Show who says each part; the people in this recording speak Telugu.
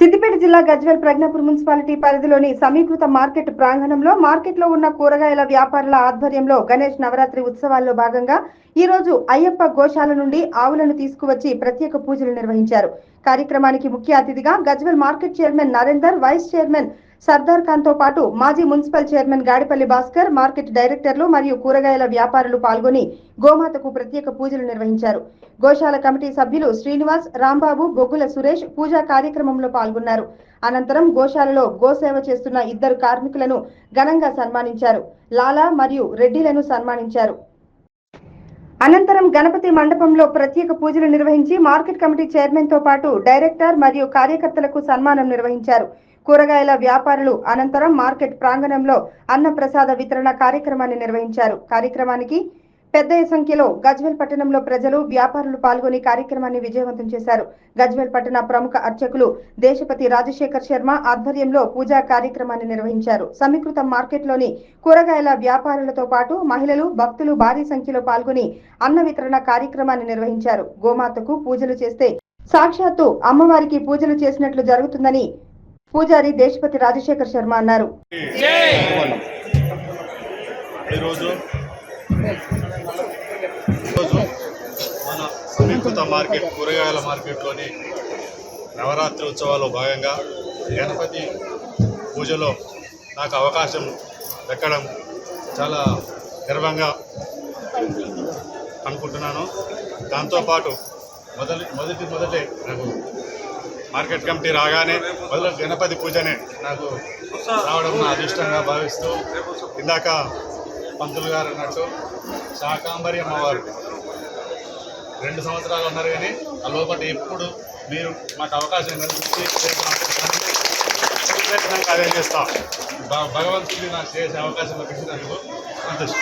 Speaker 1: సిద్దిపేట జిల్లా గజ్వేల్ ప్రజ్ఞాపూర్ మున్సిపాలిటీ పరిధిలోని సమీకృత మార్కెట్ ప్రాంగణంలో మార్కెట్లో ఉన్న కూరగాయల వ్యాపారుల ఆధ్వర్యంలో గణేష్ నవరాత్రి ఉత్సవాల్లో భాగంగా ఈ రోజు అయ్యప్ప గోశాల నుండి ఆవులను తీసుకువచ్చి ప్రత్యేక పూజలు నిర్వహించారు. కార్యక్రమానికి ముఖ్య అతిథిగా Gajwel market chairman Narender vice chairman Sardar ఖాన్తో పాటు మాజీ municipal chairman Gadipalli Bhaskar market డైరెక్టర్లు మరియు కూరగాయల వ్యాపారులు పాల్గొని గోమాతకు ప్రత్యేక పూజలు నిర్వహించారు. గోశాల కమిటీ సభ్యులు శ్రీనివాస్ రాంబాబు బొగ్గుల సురేష్ పూజా కార్యక్రమంలో పాల్గొన్నారు. అనంతరం గోశాలలో గోసేవ చేస్తున్న ఇద్దరు కార్మికులను ఘనంగా సన్మానించారు. లాలా మరియు రెడ్డిలను సన్మానించారు. అనంతరం గణపతి మండపంలో ప్రత్యేక పూజలు నిర్వహించి మార్కెట్ కమిటీ చైర్మన్తో పాటు డైరెక్టర్ మరియు కార్యకర్తలకు సన్మానం నిర్వహించారు. కూరగాయల వ్యాపారులు అనంతరం మార్కెట్ ప్రాంగణంలో అన్న ప్రసాద వితరణ కార్యక్రమాన్ని నిర్వహించారు. కార్యక్రమానికి పెద్ద సంఖ్యలో గజ్వేల్ పట్టణంలో ప్రజలు వ్యాపారులు పాల్గొని కార్యక్రమాన్ని విజయవంతం చేశారు. గజ్వేల్ పట్టణ ప్రముఖ అర్చకులు దేశపతి రాజశేఖర్ శర్మ ఆధ్వర్యంలో పూజా కార్యక్రమాన్ని నిర్వహించారు. సమీకృత మార్కెట్లోని కూరగాయల వ్యాపారులతో పాటు మహిళలు భక్తులు భారీ సంఖ్యలో పాల్గొని అన్న వితరణ కార్యక్రమాన్ని నిర్వహించారు. గోమాతకు పూజలు చేస్తే సాక్షాత్తు అమ్మవారికి పూజలు చేసినట్లు జరుగుతుందని పూజారి దేశపతి రాజశేఖర్ శర్మ అన్నారు.
Speaker 2: మన సమీకృత మార్కెట్ కూరగాయల మార్కెట్లోని నవరాత్రి ఉత్సవాల్లో భాగంగా గణపతి పూజలో నాకు అవకాశం దక్కడం చాలా గర్వంగా అనుకుంటున్నాను. దాంతోపాటు మొదటి మొదటి మొదటే నాకు మార్కెట్ కమిటీ రాగానే మొదలు గణపతి పూజనే నాకు రావడం నా అదృష్టంగా భావిస్తూ ఇందాక పంతులు గారు అన్నట్టు శాకాంబరి అమ్మవారు. రెండు సంవత్సరాలు ఉన్నారు కానీ ఆ లోపల ఎప్పుడు మీరు మాకు అవకాశం కల్పించి ప్రయత్నంగా చేస్తాం. భగవంతుడి నాకు చేసే అవకాశం లభించినందుకు సంతోషం.